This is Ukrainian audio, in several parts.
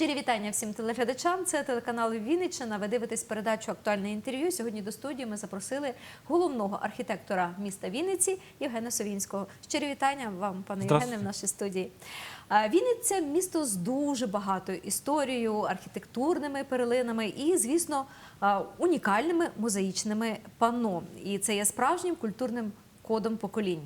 Щирі вітання всім телеглядачам. Це телеканал Вінниччина. Ви дивитесь передачу Актуальне інтерв'ю. Сьогодні до студії ми запросили головного архітектора міста Вінниці Євгена Совінського. Щирі вітання вам, пане Євгене, в нашій студії. Вінниця місто з дуже багатою історією, архітектурними перлинами і, звісно, унікальними мозаїчними панно. І це є справжнім культурним кодом поколінь.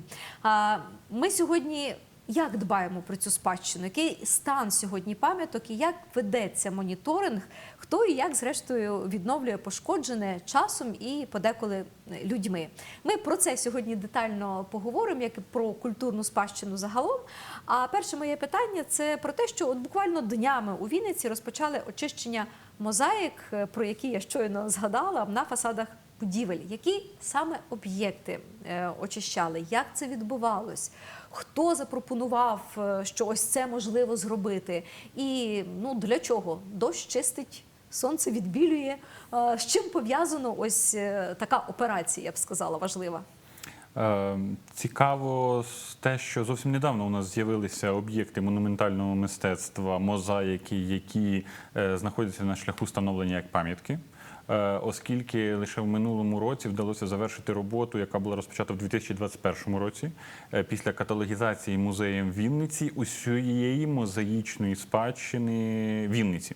Ми сьогодні як дбаємо про цю спадщину? Який стан сьогодні пам'яток і як ведеться моніторинг? Хто і як зрештою відновлює пошкоджене часом і подеколи людьми? Ми про це сьогодні детально поговоримо, як і про культурну спадщину загалом. А перше моє питання це про те, що от буквально днями у Вінниці розпочали очищення мозаїк, про які я щойно згадала на фасадах будівель. Які саме об'єкти е, очищали? Як це відбувалось? Хто запропонував, е, що ось це можливо зробити? І ну для чого? Дощ чистить, сонце відбілює. Е, З чим пов'язано ось така операція, я б сказала, важлива? Цікаво те, що зовсім недавно у нас з'явилися об'єкти монументального мистецтва, мозаїки, які знаходяться на шляху становлення як пам'ятки. Е, Оскільки лише в минулому році вдалося завершити роботу, яка була розпочата в 2021 році, е, після каталогізації музеєм Вінниці усієї мозаїчної спадщини Вінниці.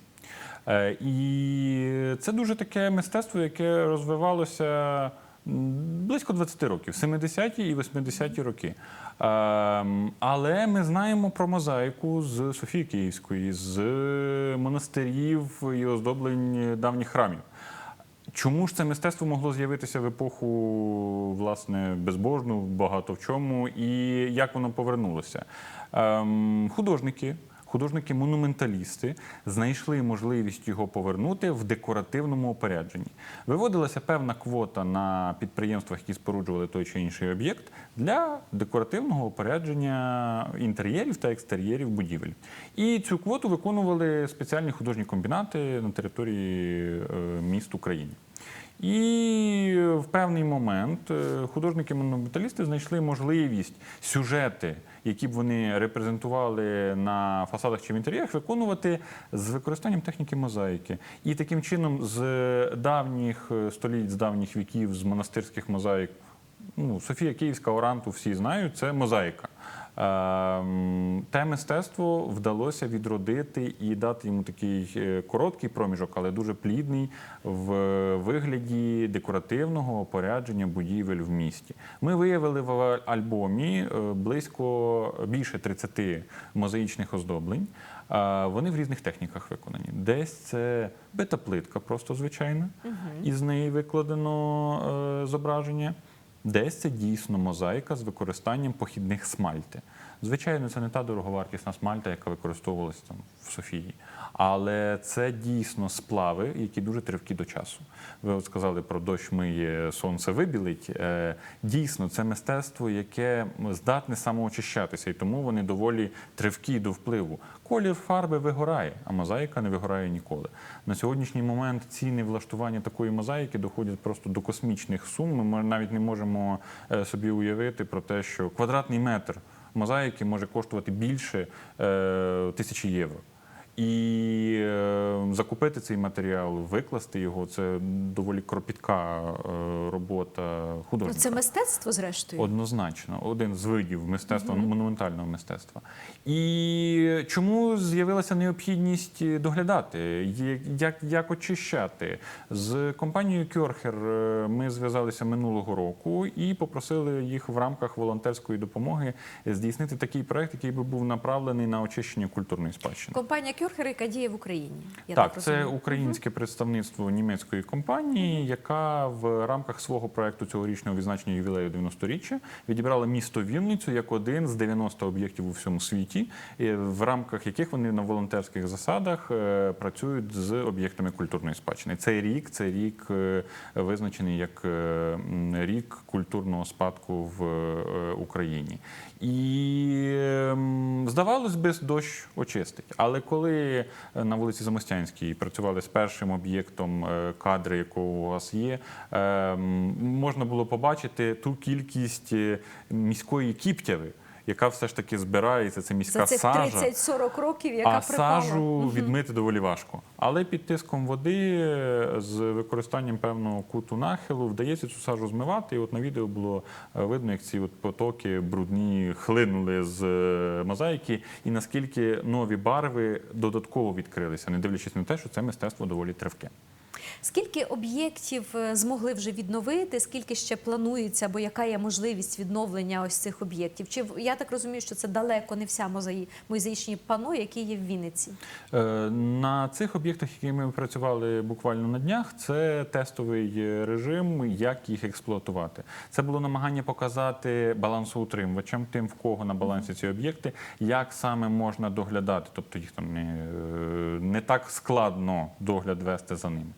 Е, І це дуже таке мистецтво, яке розвивалося близько 20 років, 70-ті і 80-ті роки. Ем, Але ми знаємо про мозаїку з Софії Київської, з монастирів і оздоблень давніх храмів. Чому ж це мистецтво могло з'явитися в епоху власне безбожну, багато в чому, і як воно повернулося? Ем, художники, художники-монументалісти знайшли можливість його повернути в декоративному опорядженні. Виводилася певна квота на підприємствах, які споруджували той чи інший об'єкт, для декоративного опорядження інтер'єрів та екстер'єрів будівель. І цю квоту виконували спеціальні художні комбінати на території е, міст України. І в певний момент е, художники-монументалісти знайшли можливість сюжети, які б вони репрезентували на фасадах чи в інтер'єрах, виконувати з використанням техніки мозаїки. І таким чином з давніх е, століть, з давніх віків, з монастирських мозаїк, ну, Софія Київська, Оранту, всі знають, це мозаїка. Ем, Те мистецтво вдалося відродити і дати йому такий е, короткий проміжок, але дуже плідний в вигляді декоративного опорядження будівель в місті. Ми виявили в альбомі е, близько більше 30 мозаїчних оздоблень. Е, Вони в різних техніках виконані. Десь це бита плитка, просто звичайна, і з неї викладено зображення. Десь це дійсно мозаїка з використанням похідних смальти. Звичайно, це не та дороговартісна смальта, яка використовувалася там в Софії. Але це дійсно сплави, які дуже тривкі до часу. Ви от сказали про дощ миє, сонце вибілить. Е, Дійсно, це мистецтво, яке здатне самоочищатися, і тому вони доволі тривкі до впливу. Колір фарби вигорає, а мозаїка не вигорає ніколи. На сьогоднішній момент ціни влаштування такої мозаїки доходять просто до космічних сум. Ми навіть не можемо е, собі уявити про те, що квадратний метр мозаїки може коштувати більше е, тисячі євро. І е, закупити цей матеріал, викласти його це доволі кропітка е, робота художника. це мистецтво, зрештою. Однозначно, один з видів мистецтва, монументального мистецтва. І чому з'явилася необхідність доглядати, як, як очищати? З компанією Кьорхер е, ми зв'язалися минулого року і попросили їх в рамках волонтерської допомоги здійснити такий проект, який би був направлений на очищення культурної спадщини. Компанія Кюрхер, яка діє в Україні. Я Так, це розумію. українське представництво німецької компанії, яка в рамках свого проекту цьогорічного відзначення ювілею 90-річчя відібрала місто Вінницю як один з 90 об'єктів у всьому світі, в рамках яких вони на волонтерських засадах е, працюють з об'єктами культурної спадщини. Цей рік це рік е, визначений як е, рік культурного спадку в Україні. І ем, здавалось би, дощ очистить. Але коли е, на вулиці Замостянській працювали з першим об'єктом е, кадри, якого у вас є, ем, можна було побачити ту кількість е, міської кіптяви. Яка все ж таки збирається. Це міська За цих сажа. 30-40 років, яка А припала. сажу відмити доволі важко. Але під тиском води е, з використанням певного куту нахилу вдається цю сажу змивати. І от на відео було е, видно, як ці от потоки брудні хлинули з е, мозаїки, і наскільки нові барви додатково відкрилися, не дивлячись на те, що це мистецтво доволі тривке. Скільки об'єктів е, змогли вже відновити? Скільки ще планується, або яка є можливість відновлення ось цих об'єктів? Чи я так розумію, що це далеко не вся мозаї, музеїчні пано, які є в Вінниці? Е, На цих об'єктах, які ми працювали буквально на днях, це тестовий е, режим, як їх експлуатувати. Це було намагання показати балансоутримувачам, тим, в кого на балансі ці об'єкти, як саме можна доглядати, тобто їх там не, не так складно догляд вести за ними.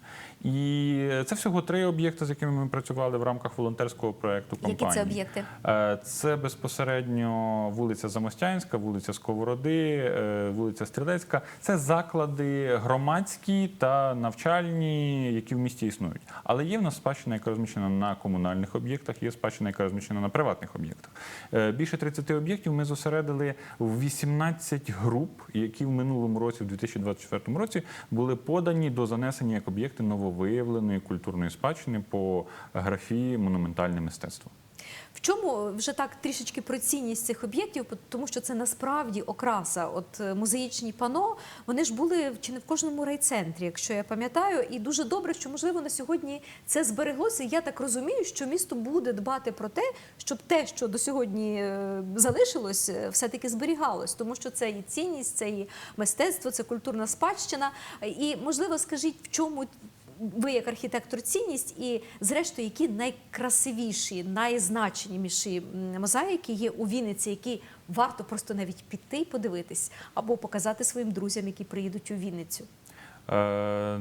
І це всього три об'єкти, з якими ми працювали в рамках волонтерського проекту Які це об'єкти? Е, Це безпосередньо вулиця Замостянська, вулиця Сковороди, е, вулиця Стрілецька. Це заклади громадські та навчальні, які в місті існують. Але є в нас спадщина, яка розміщена на комунальних об'єктах, є спадщина, яка розміщена на приватних об'єктах. Е, Більше 30 об'єктів ми зосередили в 18 груп, які в минулому році, в 2024 році, були подані до занесення як об'єкти нововиявленої культурної спадщини по графії монументальне мистецтво. В чому вже так трішечки про цінність цих об'єктів, тому що це насправді окраса. От е, музеїчні пано, вони ж були чи не в кожному райцентрі, якщо я пам'ятаю, і дуже добре, що можливо на сьогодні це збереглося. Я так розумію, що місто буде дбати про те, щоб те, що до сьогодні е, залишилось, е, все-таки зберігалось, тому що це і цінність, це і мистецтво, це культурна спадщина. І можливо, скажіть, в чому ви як архітектор цінність, і зрештою, які найкрасивіші, найзначеніші мозаїки є у Вінниці, які варто просто навіть піти і подивитись, або показати своїм друзям, які приїдуть у Вінницю. Е,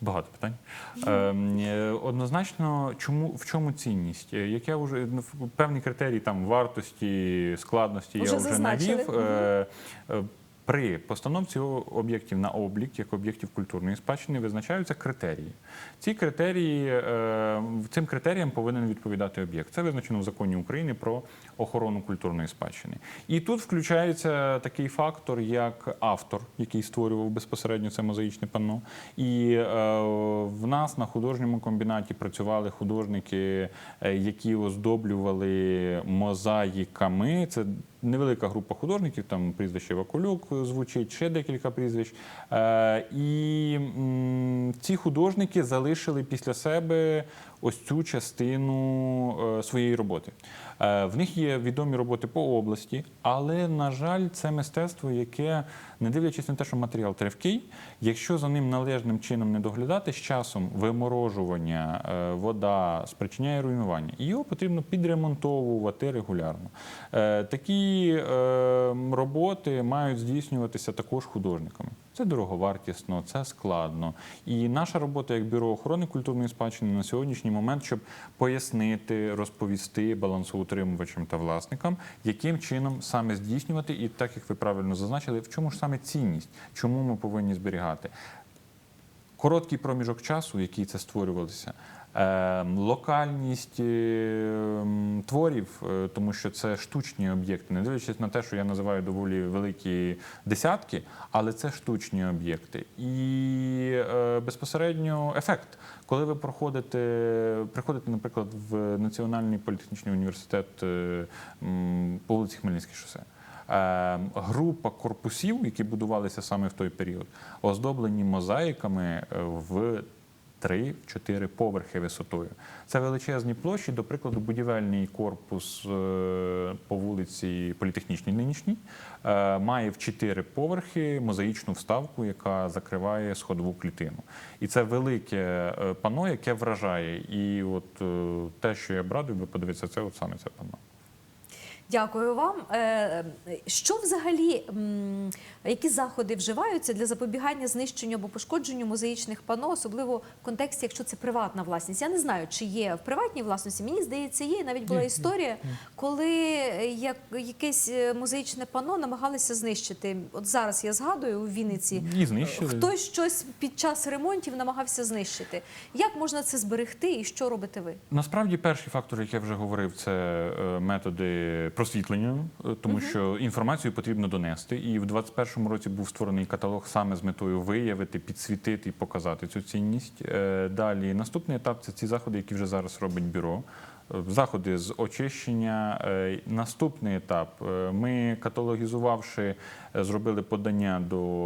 Багато питань. Е, е, Однозначно, чому в чому цінність? Е, Як я вже ну, певні критерії там вартості, складності Вже я вже зазначили. навів. Е, е, При постановці об'єктів на облік, як об'єктів культурної спадщини, визначаються критерії. Ці критерії е, цим критеріям повинен відповідати об'єкт. Це визначено в законі України про охорону культурної спадщини. І тут включається такий фактор, як автор, який створював безпосередньо це мозаїчне панно. І е, в нас на художньому комбінаті працювали художники, е, які оздоблювали мозаїками. Це невелика група художників, там прізвище Вакулюк звучить, ще декілька прізвищ. Е, і ці художники залишили після себе ось цю частину е, своєї роботи. Е, В них є відомі роботи по області, але, на жаль, це мистецтво, яке, не дивлячись на те, що матеріал тривкий, якщо за ним належним чином не доглядати, з часом виморожування, е, вода спричиняє руйнування. І його потрібно підремонтовувати регулярно. Такі роботи мають здійснюватися також художниками. Це дороговартісно, це складно. І наша робота як бюро охорони культурної спадщини на сьогоднішній момент, щоб пояснити, розповісти балансоутримувачам та власникам, яким чином саме здійснювати, і так як ви правильно зазначили, в чому ж саме цінність, чому ми повинні зберігати. Короткий проміжок часу, який це створювалося, локальність е, творів, е, тому що це штучні об'єкти, не дивлячись на те, що я називаю доволі великі десятки, але це штучні об'єкти. І е, безпосередньо ефект. Коли ви проходите, приходите, наприклад, в Національний політехнічний університет е, по вулиці Хмельницьке шосе. Е, Група корпусів, які будувалися саме в той період, оздоблені мозаїками в 3-4 поверхи висотою. Це величезні площі, до прикладу, будівельний корпус е, по вулиці Політехнічній нинішній е, має в 4 поверхи мозаїчну вставку, яка закриває сходову клітину. І це велике е, пано, яке вражає. І от те, що я б радив би подивитися, це от саме це пано. Дякую вам. Е, Що взагалі, які заходи вживаються для запобігання знищенню або пошкодженню мозаїчних пано, особливо в контексті, якщо це приватна власність? Я не знаю, чи є в приватній власності. Мені здається, є. Навіть була історія, коли як, якесь е, мозаїчне пано намагалися знищити. От зараз я згадую у Вінниці. І знищили. Хтось щось під час ремонтів намагався знищити. Як можна це зберегти і що робите ви? Насправді, перший фактор, який я вже говорив, це е, методи просвітлення, е, тому що інформацію потрібно донести. І в 2021 році був створений каталог саме з метою виявити, підсвітити і показати цю цінність. Е, Далі наступний етап це ці заходи, які вже зараз робить бюро. Заходи з очищення. Е, Наступний етап. е, Ми каталогізувавши, е, зробили подання до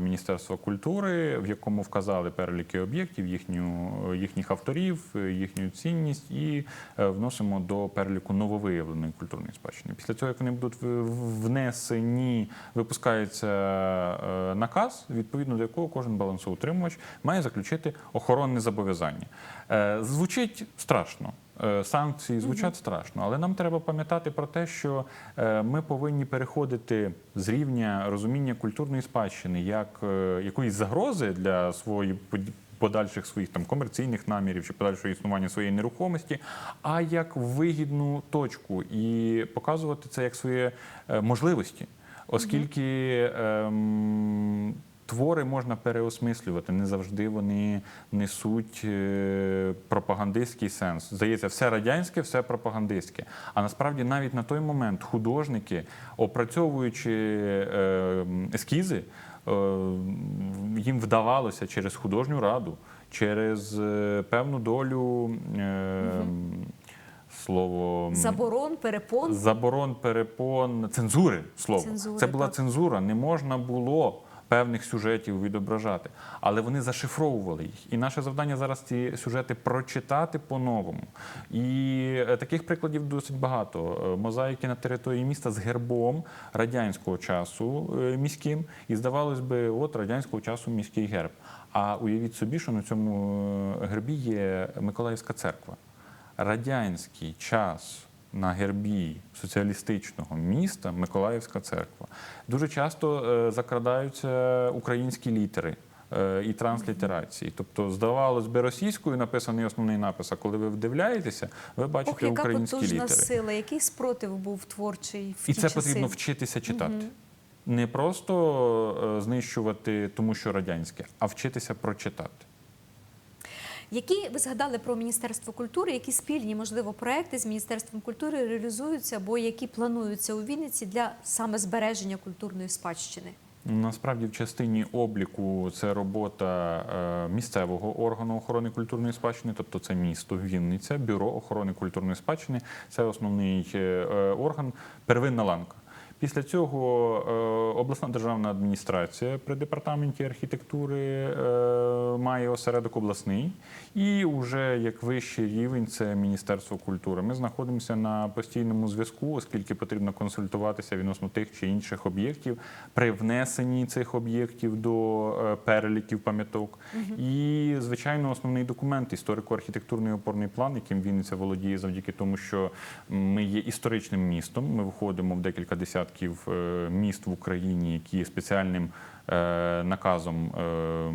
Міністерства культури, в якому вказали переліки об'єктів, їхню, їхніх авторів, їхню цінність, і вносимо до переліку нововиявленої культурної спадщини. Після цього, як вони будуть внесені, випускається наказ, відповідно до якого кожен балансоутримувач має заключити охоронне зобов'язання. Звучить страшно. Е, Санкції звучать страшно, але нам треба пам'ятати про те, що е, ми повинні переходити з рівня розуміння культурної спадщини як е, якоїсь загрози для своєї под- подальших своїх там комерційних намірів чи подальшого існування своєї нерухомості, а як вигідну точку. І показувати це як свої можливості, оскільки. ем, Твори можна переосмислювати, не завжди вони несуть е, пропагандистський сенс. Здається, все радянське, все пропагандистське. А насправді навіть на той момент художники, опрацьовуючи е, ескізи, е, їм вдавалося через художню раду, через певну долю слово Заборон, перепон. заборон, перепон, цензури слово. Цензури, Це була так. цензура, не можна було. Певних сюжетів відображати, але вони зашифровували їх. І наше завдання зараз ці сюжети прочитати по-новому. І е, таких прикладів досить багато. Е, Мозаїки на території міста з гербом радянського часу е, міським, і здавалось би, от радянського часу міський герб. А уявіть собі, що на цьому гербі є Миколаївська церква радянський час на гербі соціалістичного міста Миколаївська церква. Дуже часто е, закрадаються українські літери. е, І транслітерації, тобто здавалось би російською написаний основний напис. А коли ви вдивляєтеся, ви Ох, бачите яка українські потужна літери. сила, який спротив був творчий в І ті це часи. потрібно вчитися читати. Не просто е, знищувати, тому що радянське, а вчитися прочитати. Які ви згадали про Міністерство культури, які спільні, можливо, проекти з Міністерством культури реалізуються або які плануються у Вінниці для саме збереження культурної спадщини? Насправді, в частині обліку це робота е, місцевого органу охорони культурної спадщини, тобто це місто Вінниця, бюро охорони культурної спадщини. Це основний е, е, орган, первинна ланка. Після цього е, обласна державна адміністрація при департаменті архітектури е, має осередок обласний, і вже як вищий рівень це Міністерство культури. Ми знаходимося на постійному зв'язку, оскільки потрібно консультуватися відносно тих чи інших об'єктів при внесенні цих об'єктів до е, переліків пам'яток. І, звичайно, основний документ історико-архітектурний опорний план, яким Вінниця володіє завдяки тому, що ми є історичним містом. Ми виходимо в декілька десятків е, міст в Україні, які спеціальним е, наказом е,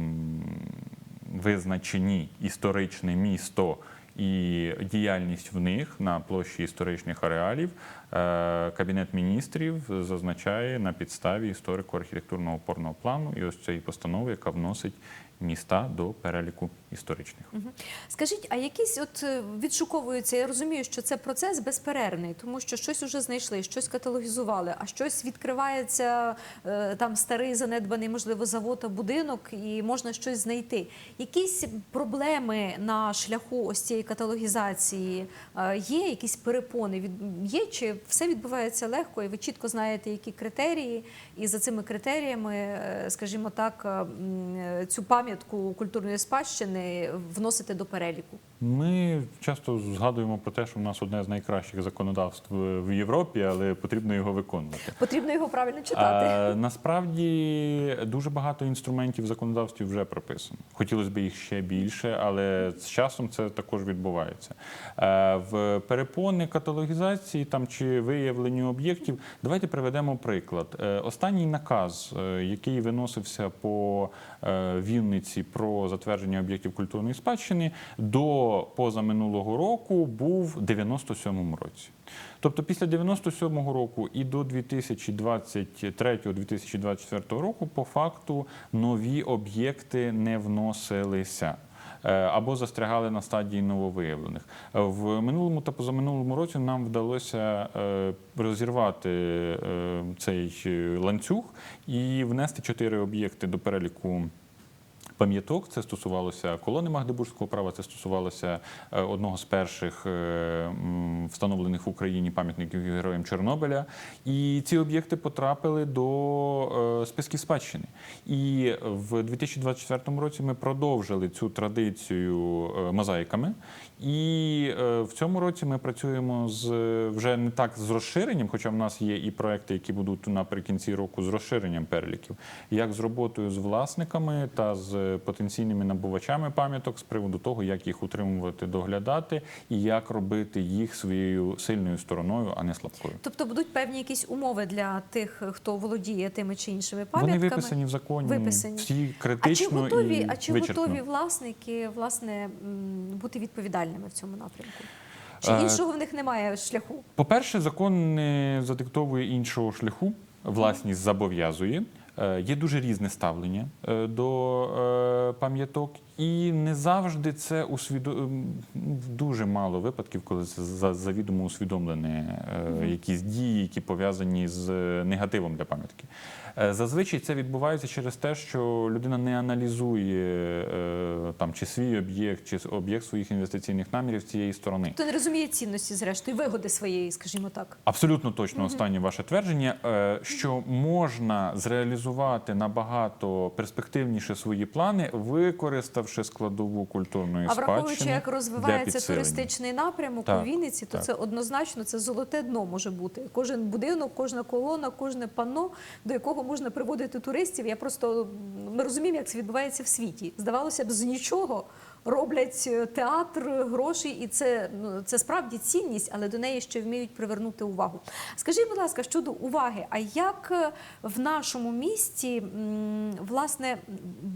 визначені історичне місто. І діяльність в них на площі історичних ареалів е, Кабінет міністрів зазначає на підставі історико-архітектурного опорного плану і ось цієї постанови, яка вносить міста до переліку історичних. Скажіть, а якісь от е, відшуковуються? Я розумію, що це процес безперервний, тому що щось уже знайшли, щось каталогізували, а щось відкривається е, там старий занедбаний, можливо, завод, а будинок, і можна щось знайти. Якісь проблеми на шляху ось цієї каталогізації е, є, якісь перепони є, чи все відбувається легко, і ви чітко знаєте, які критерії, і за цими критеріями, скажімо так, цю пам'ятку культурної спадщини вносите до переліку. Ми часто згадуємо про те, що в нас одне з найкращих законодавств в Європі, але потрібно його виконувати. Потрібно його правильно читати. А, насправді дуже багато інструментів в законодавстві вже прописано. Хотілося б їх ще більше, але з часом це також відбувається. Е, в перепони каталогізації там чи виявленню об'єктів. Давайте приведемо приклад. Е, Останній наказ, е, який виносився по е, Вінниці про затвердження об'єктів культурної спадщини, до позаминулого року був в 97-му році. Тобто після 97-го року і до 2023-2024 року по факту нові об'єкти не вносилися. е, або застрягали на стадії нововиявлених. В минулому та позаминулому році нам вдалося е, розірвати е, цей ланцюг і внести чотири об'єкти до переліку. Пам'яток це стосувалося колони Магдебурзького права, це стосувалося е, одного з перших е, встановлених в Україні пам'ятників героям Чорнобиля. І ці об'єкти потрапили до е, списків спадщини. І в 2024 році ми продовжили цю традицію мозаїками. І е, в цьому році ми працюємо з вже не так з розширенням, хоча в нас є і проекти, які будуть наприкінці року з розширенням переліків, як з роботою з власниками та з потенційними набувачами пам'яток з приводу того, як їх утримувати, доглядати і як робити їх своєю сильною стороною, а не слабкою. Тобто будуть певні якісь умови для тих, хто володіє тими чи іншими Вони виписані в законі, Виписані. всі А чи готові, і а чи готові власники власне бути відповідальними в цьому напрямку? Чи Е, іншого в них немає шляху? По-перше, закон не задиктовує іншого шляху, власність зобов'язує. Е, Є дуже різне ставлення е, до пам'яток, і не завжди це усвідо... дуже мало випадків, коли це за- завідомо усвідомлені е, якісь дії, які пов'язані з негативом для пам'ятки. Е, Зазвичай це відбувається через те, що людина не аналізує е, там чи свій об'єкт, чи об'єкт своїх інвестиційних намірів з цієї сторони. Хто не розуміє цінності, зрештою, вигоди своєї, скажімо так. Абсолютно точно останнє ваше твердження, е, що можна зреалізувати набагато перспективніше свої плани, використавши складову культурної А враховуючи, як розвивається туристичний напрямок Так, у Вінниці, то так. це однозначно це золоте дно може бути. Кожен будинок, кожна колона, кожне панно, до якого можна приводити туристів. Я просто ми розуміємо, як це відбувається в світі. Здавалося б, з нічого роблять е, театр, гроші, і це ну це справді цінність, але до неї ще вміють привернути увагу. Скажіть, будь ласка, щодо уваги, а як е, в нашому місті власне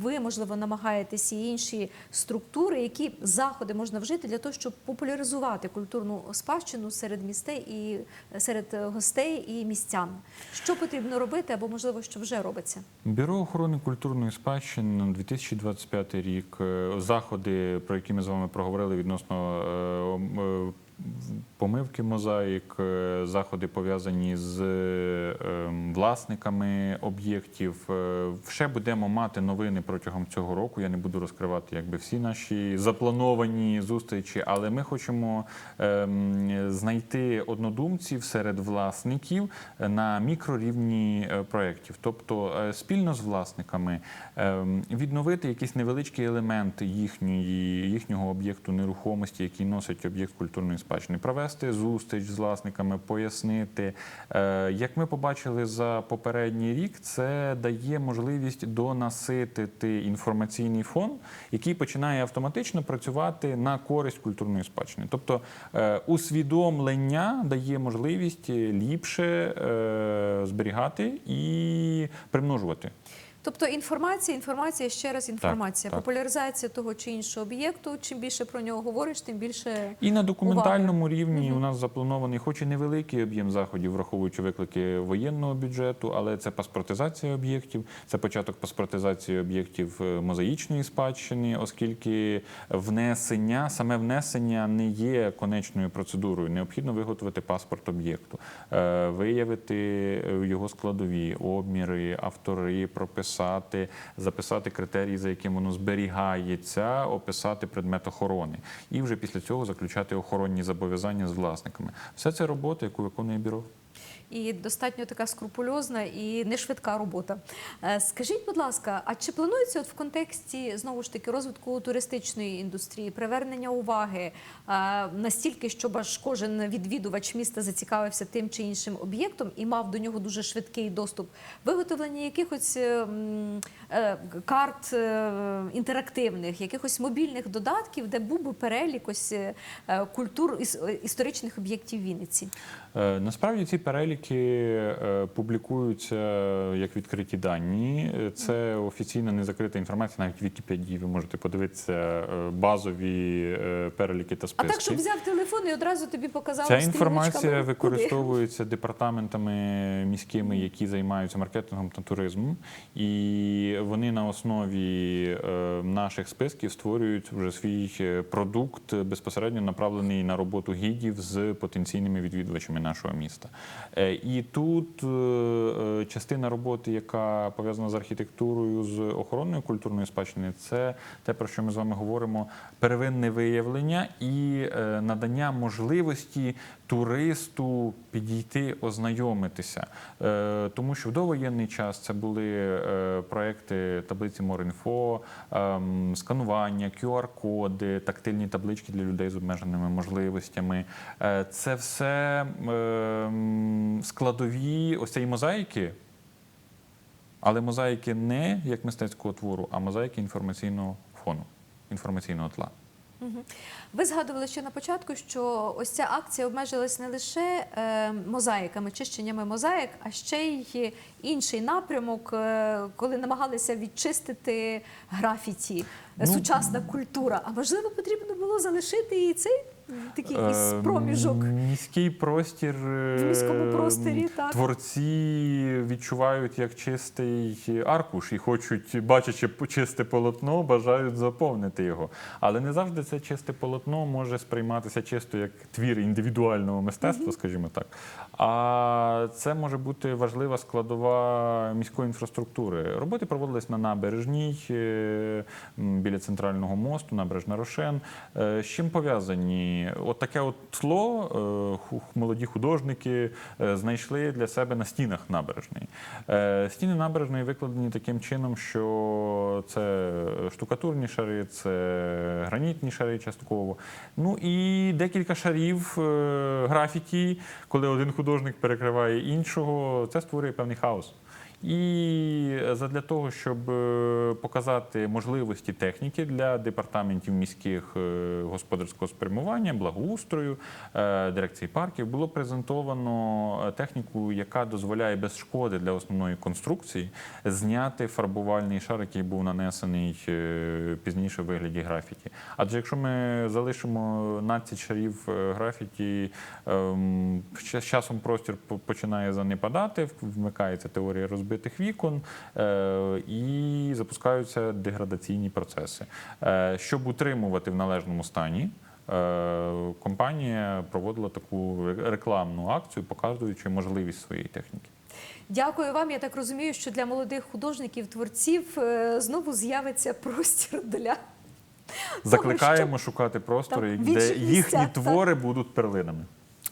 ви можливо намагаєтеся інші структури, які заходи можна вжити для того, щоб популяризувати культурну спадщину серед містей і серед е, гостей і містян? Що потрібно робити, або можливо, що вже робиться? Бюро охорони культурної спадщини на 2025 рік. е, Про які ми з вами проговорили відносно е, е, помивки мозаїк, е, заходи пов'язані з е, ем, власниками об'єктів. Е, Ще будемо мати новини протягом цього року. Я не буду розкривати якби всі наші заплановані зустрічі, але ми хочемо ем, знайти однодумців серед власників на мікрорівні проєктів, тобто спільно з власниками ем, відновити якийсь невеличкий елемент їхньої, їхнього об'єкту нерухомості, який носить об'єкт культурної спадщини, провести зустріч з власниками, пояснити. Е, Як ми побачили за попередній рік, це дає можливість донаситити інформаційний фон, який починає автоматично працювати на користь культурної спадщини. Тобто е, усвідомлення дає можливість ліпше е, зберігати і примножувати. Тобто інформація, інформація, ще раз інформація, так. популяризація того чи іншого об'єкту. Чим більше про нього говориш, тим більше І на документальному рівні у нас запланований, хоч і невеликий об'єм заходів, враховуючи виклики воєнного бюджету, але це паспортизація об'єктів, це початок паспортизації об'єктів е, мозаїчної спадщини, оскільки внесення, саме внесення не є конечною процедурою. Необхідно виготовити паспорт об'єкту, е, виявити е, його складові, обміри, автори, прописати, записати критерії, за яким воно зберігається, описати предмет охорони, і вже після цього заключати охоронні зобов'язання з власниками. Все це робота, яку виконує бюро. І достатньо така скрупульозна і не швидка робота. Е, Скажіть, будь ласка, а чи планується от в контексті знову ж таки розвитку туристичної індустрії, привернення уваги е, настільки, щоб аж кожен відвідувач міста зацікавився тим чи іншим об'єктом і мав до нього дуже швидкий доступ, виготовлення якихось е, м, е, карт інтерактивних, якихось мобільних додатків, де був би перелік ось культур іс- історичних об'єктів Вінниці? Насправді ці переліки е, публікуються як відкриті дані. Це офіційна незакрита інформація. Навіть в Вікіпедії ви можете подивитися е, базові е, переліки та А так, щоб взяв телефон і одразу тобі показав Ця інформація використовується департаментами міськими, які займаються маркетингом та туризмом, і вони на основі наших списків створюють вже свій продукт безпосередньо направлений на роботу гідів з потенційними відвідувачами нашого міста. Е, І тут е, е, частина роботи, яка пов'язана з архітектурою, з охоронною культурної спадщини, це те, про що ми з вами говоримо: первинне виявлення і надання можливості туристу підійти, ознайомитися. Е, Тому що в довоєнний час це були е, проекти таблиці Морінфо, ем, сканування, QR-коди, тактильні таблички для людей з обмеженими можливостями. Е, Це все ем, складові ось цієї мозаїки. Але мозаїки не як мистецького твору, а мозаїки інформаційного фону, інформаційного тла. Ви згадували ще на початку, що ось ця акція обмежилась не лише е, мозаїками, чищеннями мозаїк, а ще й інший напрямок, е, коли намагалися відчистити графіті, Ну, сучасна культура. А можливо, потрібно було залишити і цей такий якийсь Е, проміжок. Міський простір е, В міському просторі, так. творці відчувають як чистий аркуш і хочуть, бачачи чисте полотно, бажають заповнити його. Але не завжди це чисте полотно може сприйматися чисто як твір індивідуального мистецтва, скажімо так. А це може бути важлива складова міської інфраструктури. Роботи проводились на набережній е, біля центрального мосту, набережна Рошен. Е, З чим пов'язані? От таке от тло е, молоді художники е, знайшли для себе на стінах набережної. Е, Стіни набережної викладені таким чином, що це штукатурні шари, це гранітні шари частково. Ну і декілька шарів графіті, коли один художник перекриває іншого, це створює певний хаос. І задля того, щоб е, показати можливості техніки для департаментів міських е, господарського спрямування, благоустрою, е, дирекції парків, було презентовано техніку, яка дозволяє без шкоди для основної конструкції зняти фарбувальний шар, який був нанесений пізніше в вигляді графіті. Адже якщо ми залишимо надцять шарів графіті, ем, з часом простір починає занепадати, вмикається теорія розбитих вікон е, і запускаються деградаційні процеси. Е, Щоб утримувати в належному стані. е, Компанія проводила таку рекламну акцію, показуючи можливість своєї техніки. Дякую вам. Я так розумію, що для молодих художників, творців знову з'явиться простір для Закликаємо шукати простори, Так, в де їхні місцях, так. твори будуть перлинами.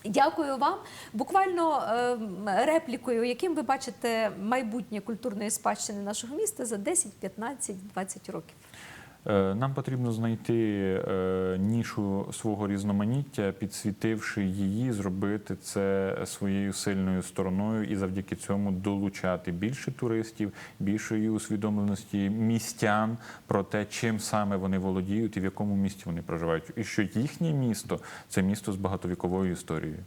Дякую вам. Буквально е, реплікою, яким ви бачите майбутнє культурної спадщини нашого міста за 10, 15, 20 років. Е, Нам потрібно знайти е, нішу свого різноманіття, підсвітивши її, зробити це своєю сильною стороною і завдяки цьому долучати більше туристів, більшої усвідомленості містян про те, чим саме вони володіють і в якому місті вони проживають, і що їхнє місто це місто з багатовіковою історією.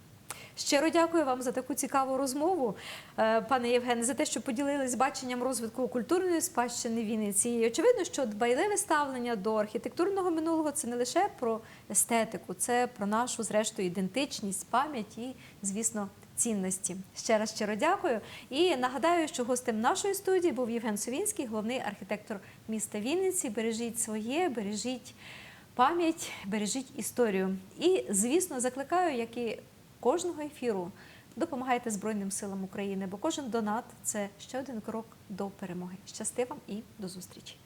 Щиро дякую вам за таку цікаву розмову, е, пане Євгене, за те, що поділились баченням розвитку культурної спадщини Вінниці. І очевидно, що дбайливе ставлення до архітектурного минулого це не лише про естетику, це про нашу, зрештою, ідентичність, пам'ять і, звісно, цінності. Ще раз щиро дякую. І нагадаю, що гостем нашої студії був Євген Совінський, головний архітектор міста Вінниці. Бережіть своє, бережіть пам'ять, бережіть історію. І, звісно, закликаю, як і кожного ефіру. Допомагайте Збройним силам України, бо кожен донат це ще один крок до перемоги. Щасти вам і до зустрічі!